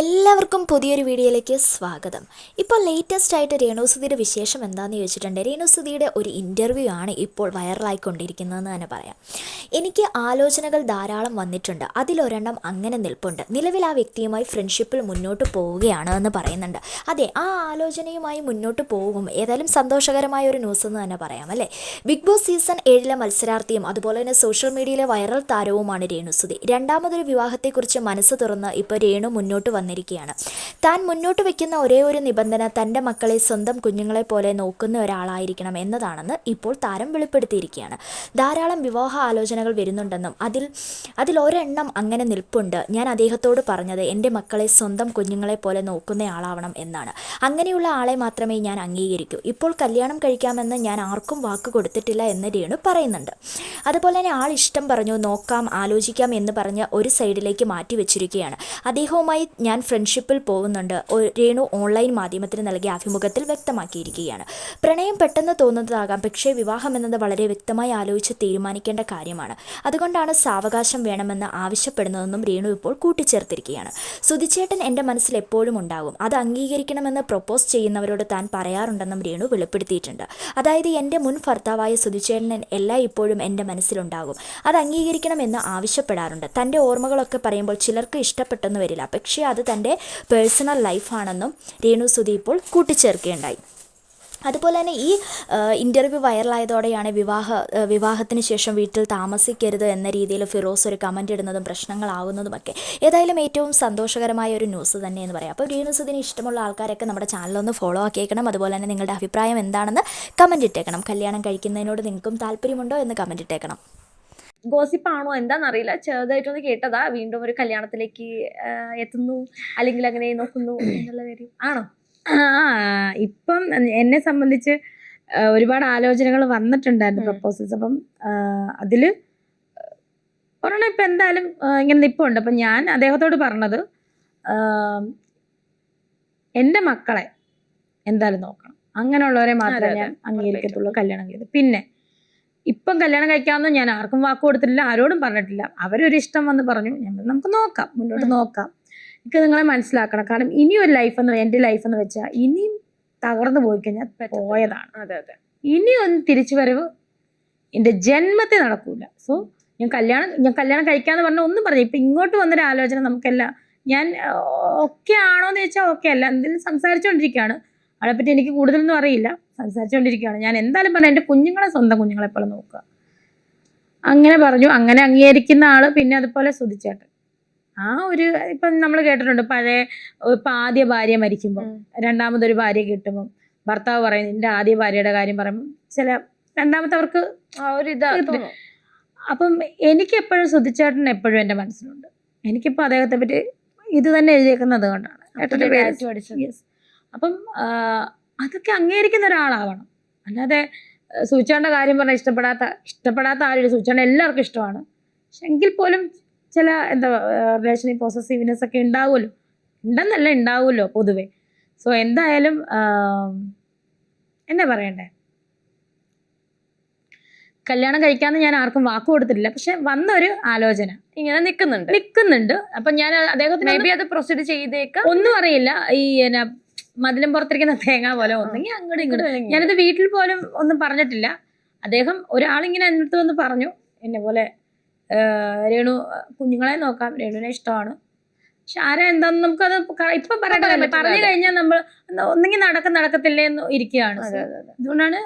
എല്ലാവർക്കും പുതിയൊരു വീഡിയോയിലേക്ക് സ്വാഗതം. ഇപ്പോൾ ലേറ്റസ്റ്റ് ആയിട്ട് രേണുസുതിയുടെ വിശേഷം എന്താണെന്ന് ചോദിച്ചിട്ടുണ്ട്. രേണുസുതിയുടെ ഒരു ഇന്റർവ്യൂ ആണ് ഇപ്പോൾ വൈറലായിക്കൊണ്ടിരിക്കുന്നതെന്ന് തന്നെ പറയാം. എനിക്ക് ആലോചനകൾ ധാരാളം വന്നിട്ടുണ്ട്. അതിലൊരെണ്ണം അങ്ങനെ നിൽപ്പുണ്ട്. നിലവിൽ ആ വ്യക്തിയുമായി ഫ്രണ്ട്ഷിപ്പിൽ മുന്നോട്ട് പോവുകയാണ് എന്ന് പറയുന്നുണ്ട്. അതെ ആ ആലോചനയുമായി മുന്നോട്ട് പോകും. ഏതായാലും സന്തോഷകരമായ ഒരു ന്യൂസ് എന്ന് തന്നെ പറയാം അല്ലേ? ബിഗ് ബോസ് സീസൺ ഏഴിലെ മത്സരാർത്ഥിയും അതുപോലെ തന്നെ സോഷ്യൽ മീഡിയയിലെ വൈറൽ താരവുമാണ് രേണുസുതി. രണ്ടാമതൊരു വിവാഹത്തെക്കുറിച്ച് മനസ്സ് തുറന്ന് ഇപ്പോൾ രേണു മുന്നോട്ട് വന്നിരിക്കുകയാണ്. താൻ മുന്നോട്ട് വയ്ക്കുന്ന ഒരേ ഒരു നിബന്ധന തന്റെ മക്കളെ സ്വന്തം കുഞ്ഞുങ്ങളെ പോലെ നോക്കുന്ന ഒരാളായിരിക്കണം എന്നതാണെന്ന് ഇപ്പോൾ താരം വെളിപ്പെടുത്തിയിരിക്കുകയാണ്. ധാരാളം വിവാഹ ആലോചനകൾ വരുന്നുണ്ടെന്നും അതിൽ അതിലൊരെണ്ണം അങ്ങനെ നിൽപ്പുണ്ട്. ഞാൻ അദ്ദേഹത്തോട് പറഞ്ഞത് എന്റെ മക്കളെ സ്വന്തം കുഞ്ഞുങ്ങളെ പോലെ നോക്കുന്നയാളാവണം എന്നാണ്. അങ്ങനെയുള്ള ആളെ മാത്രമേ ഞാൻ അംഗീകരിക്കൂ. ഇപ്പോൾ കല്യാണം കഴിക്കാമെന്ന് ഞാൻ ആർക്കും വാക്ക് കൊടുത്തിട്ടില്ല എന്ന് രേണു പറയുന്നുണ്ട്. അതുപോലെ തന്നെ ആൾ ഇഷ്ടം പറഞ്ഞു നോക്കാം ആലോചിക്കാം എന്ന് പറഞ്ഞ് ഒരു സൈഡിലേക്ക് മാറ്റി വെച്ചിരിക്കുകയാണ്. അദ്ദേഹവുമായി ഞാൻ ഫ്രണ്ട്ഷിപ്പിൽ പോകുന്നുണ്ട്. രേണു ഓൺലൈൻ മാധ്യമത്തിന് നൽകിയ അഭിമുഖത്തിൽ വ്യക്തമാക്കിയിരിക്കുകയാണ്. പ്രണയം പെട്ടെന്ന് തോന്നുന്നതാകാം. പക്ഷേ വിവാഹം എന്നത് വളരെ വ്യക്തമായി ആലോചിച്ച് തീരുമാനിക്കേണ്ട കാര്യമാണ്. അതുകൊണ്ടാണ് സാവകാശം വേണമെന്ന് ആവശ്യപ്പെടുന്നതെന്നും രേണു ഇപ്പോൾ കൂട്ടിച്ചേർത്തിരിക്കുകയാണ്. സുധിച്ചേട്ടൻ എന്റെ മനസ്സിൽ എപ്പോഴും ഉണ്ടാകും. അത് അംഗീകരിക്കണമെന്ന് പ്രൊപ്പോസ് ചെയ്യുന്നവരോട് താൻ പറയാറുണ്ടെന്നും രേണു വെളിപ്പെടുത്തിയിട്ടുണ്ട്. അതായത് എന്റെ മുൻ ഭർത്താവായ സുധിച്ചേട്ടൻ എല്ലാ ഇപ്പോഴും എന്റെ മനസ്സിലുണ്ടാകും. അത് അംഗീകരിക്കണമെന്ന് ആവശ്യപ്പെടാറുണ്ട്. തന്റെ ഓർമ്മകളൊക്കെ പറയുമ്പോൾ ചിലർക്ക് ഇഷ്ടപ്പെട്ടെന്ന് വരില്ല. പക്ഷേ അത് തന്റെ പേഴ്സണൽ ലൈഫാണെന്നും രേണു സുധി ഇപ്പോൾ കൂട്ടിച്ചേർക്കുകയുണ്ടായി. അതുപോലെ തന്നെ ഈ ഇന്റർവ്യൂ വൈറലായതോടെയാണ് വിവാഹ വിവാഹത്തിന് ശേഷം വീട്ടിൽ താമസിക്കരുത് എന്ന രീതിയിൽ ഫിറോസ് ഒരു കമന്റ് ഇടുന്നതും പ്രശ്നങ്ങളാവുന്നതുമൊക്കെ. ഏതായാലും ഏറ്റവും സന്തോഷകരമായ ഒരു ന്യൂസ് തന്നെ എന്ന് പറയാം. അപ്പോൾ രേണു സുധിന് ഇഷ്ടമുള്ള ആൾക്കാരൊക്കെ നമ്മുടെ ചാനലൊന്ന് ഫോളോ ആക്കിയേക്കണം. അതുപോലെ തന്നെ നിങ്ങളുടെ അഭിപ്രായം എന്താണെന്ന് കമന്റ് ഇട്ടേക്കണം. കല്യാണം കഴിക്കുന്നതിനോട് നിങ്ങൾക്കും താല്പര്യമുണ്ടോ എന്ന് കമന്റ് ഇട്ടേക്കണം. ഗോസിപ്പാണോ? എന്താണെന്നറിയില്ല ചെറുതായിട്ടൊന്ന് കേട്ടതാ. വീണ്ടും ഒരു കല്യാണത്തിലേക്ക് എത്തുന്നു. അല്ലെങ്കിൽ അങ്ങനെ നോക്കുന്നു എന്നുള്ള കാര്യം. ആണോ? ആ ഇപ്പം എന്നെ സംബന്ധിച്ച് ഒരുപാട് ആലോചനകൾ വന്നിട്ടുണ്ടായിരുന്നു. പ്രപ്പോസൽസ്. അപ്പം അതിൽ അതിൽ ഒരെണ്ണം ഇപ്പം എന്തായാലും ഇങ്ങനെ നിപ്പുണ്ട്. അപ്പം ഞാൻ അദ്ദേഹത്തോട് പറഞ്ഞത് എന്റെ മക്കളെ എന്തായാലും നോക്കണം. അങ്ങനെയുള്ളവരെ മാത്രമേ ഞാൻ. അംഗീകരിക്കത്തുള്ളൂ കല്യാണം ചെയ്ത് പിന്നെ ഇപ്പം കല്യാണം കഴിക്കാമെന്ന് ഞാൻ ആർക്കും വാക്ക് കൊടുത്തിട്ടില്ല ആരോടും പറഞ്ഞിട്ടില്ല. അവരൊരു ഇഷ്ടം വന്ന് പറഞ്ഞു ഞങ്ങൾ നമുക്ക് നോക്കാം മുന്നോട്ട് നോക്കാം. എനിക്ക് നിങ്ങളെ മനസ്സിലാക്കണം. കാരണം ഇനി ഒരു ലൈഫ് എന്ന് എന്റെ ലൈഫ് എന്ന് വെച്ചാൽ ഇനിയും തകർന്നു പോയി കഴിഞ്ഞാൽ പോയതാണ്. അതെ അതെ. ഇനി ഒന്ന് തിരിച്ചു വരവ് എന്റെ ജന്മത്തെ നടക്കൂല. സോ ഞാൻ കല്യാണം ഞാൻ കല്യാണം കഴിക്കാന്ന് പറഞ്ഞാൽ ഒന്നും പറഞ്ഞു ഇപ്പൊ ഇങ്ങോട്ട് വന്നൊരു ആലോചന നമുക്കെല്ലാം ഞാൻ ഓക്കെ ആണോന്ന് ചോദിച്ചാൽ ഓക്കെ അല്ല. എന്തെങ്കിലും സംസാരിച്ചുകൊണ്ടിരിക്കുകയാണ് അതിനെപ്പറ്റി എനിക്ക് കൂടുതലൊന്നും അറിയില്ല. സംസാരിച്ചുകൊണ്ടിരിക്കുകയാണ് ഞാൻ എന്തായാലും പറഞ്ഞു എന്റെ കുഞ്ഞുങ്ങളെ സ്വന്തം കുഞ്ഞുങ്ങളെ പോലെ നോക്കുക. അങ്ങനെ പറഞ്ഞു. അങ്ങനെ അംഗീകരിക്കുന്ന ആൾ പിന്നെ അതുപോലെ സുധിച്ചേട്ടൻ ആ ഒരു ഇപ്പൊ നമ്മൾ കേട്ടിട്ടുണ്ട് പഴയ ഇപ്പൊ ആദ്യ ഭാര്യ മരിക്കുമ്പോൾ. രണ്ടാമതൊരു ഭാര്യ കിട്ടുമ്പോൾ ഭർത്താവ് പറയും എന്റെ ആദ്യ ഭാര്യയുടെ കാര്യം പറയുമ്പോൾ ചില രണ്ടാമത്തെ അവർക്ക്. അപ്പം എനിക്ക് എപ്പോഴും സുധിച്ചേട്ടൻ എപ്പോഴും എന്റെ മനസ്സിലുണ്ട്. എനിക്കിപ്പോൾ അദ്ദേഹത്തെ പറ്റി ഇത് തന്നെ എഴുതിയേക്കുന്നത് കൊണ്ടാണ്. അപ്പം അതൊക്കെ അംഗീകരിക്കുന്ന ഒരാളാവണം. അല്ലാതെ സൂചിച്ചേണ്ട കാര്യം പറഞ്ഞാൽ ഇഷ്ടപ്പെടാത്ത ഇഷ്ടപ്പെടാത്ത ആരും സൂചിച്ചേണ്ട എല്ലാവർക്കും ഇഷ്ടമാണ്. പക്ഷെ എങ്കിൽ പോലും ചില എന്താ റിലേഷനിൽ പോസസീവ്നെസ് ഒക്കെ ഉണ്ടാവുമല്ലോ. ഉണ്ടെന്നല്ല ഉണ്ടാവുമല്ലോ പൊതുവേ. സോ എന്തായാലും എന്നാ പറയണ്ടേ? കല്യാണം കഴിക്കാന്ന് ഞാൻ ആർക്കും വാക്ക് കൊടുത്തിട്ടില്ല. പക്ഷെ വന്നൊരു ആലോചന. ഇങ്ങനെ നിൽക്കുന്നുണ്ട് നിൽക്കുന്നുണ്ട് അപ്പൊ ഞാൻ അദ്ദേഹത്തിന് അത് പ്രൊസീഡ് ചെയ്തേക്കാം. ഒന്നും അറിയില്ല. ഈ എന്നാ മതിലും പുറത്തിരിക്കുന്ന തേങ്ങ പോലെ ഒന്നെങ്കിൽ അങ്ങോട്ടും ഇങ്ങോട്ടും. ഞാനിത് വീട്ടിൽ പോലും ഒന്നും പറഞ്ഞിട്ടില്ല. അദ്ദേഹം ഒരാളിങ്ങനെ എന്റെ അടുത്ത് വന്ന് പറഞ്ഞു എന്നെ പോലെ രേണു കുഞ്ഞുങ്ങളെ നോക്കാം രേണുവിനെ ഇഷ്ടമാണ്. പക്ഷെ ആരാ എന്താന്ന് നമുക്കത് ഇപ്പൊ പറയാൻ പറഞ്ഞു. കഴിഞ്ഞാൽ നമ്മൾ ഒന്നെങ്കിൽ നടക്കം നടക്കത്തില്ലേ എന്ന് ഇരിക്കുകയാണ്. അതെ അതെ അതെ. അതുകൊണ്ടാണ്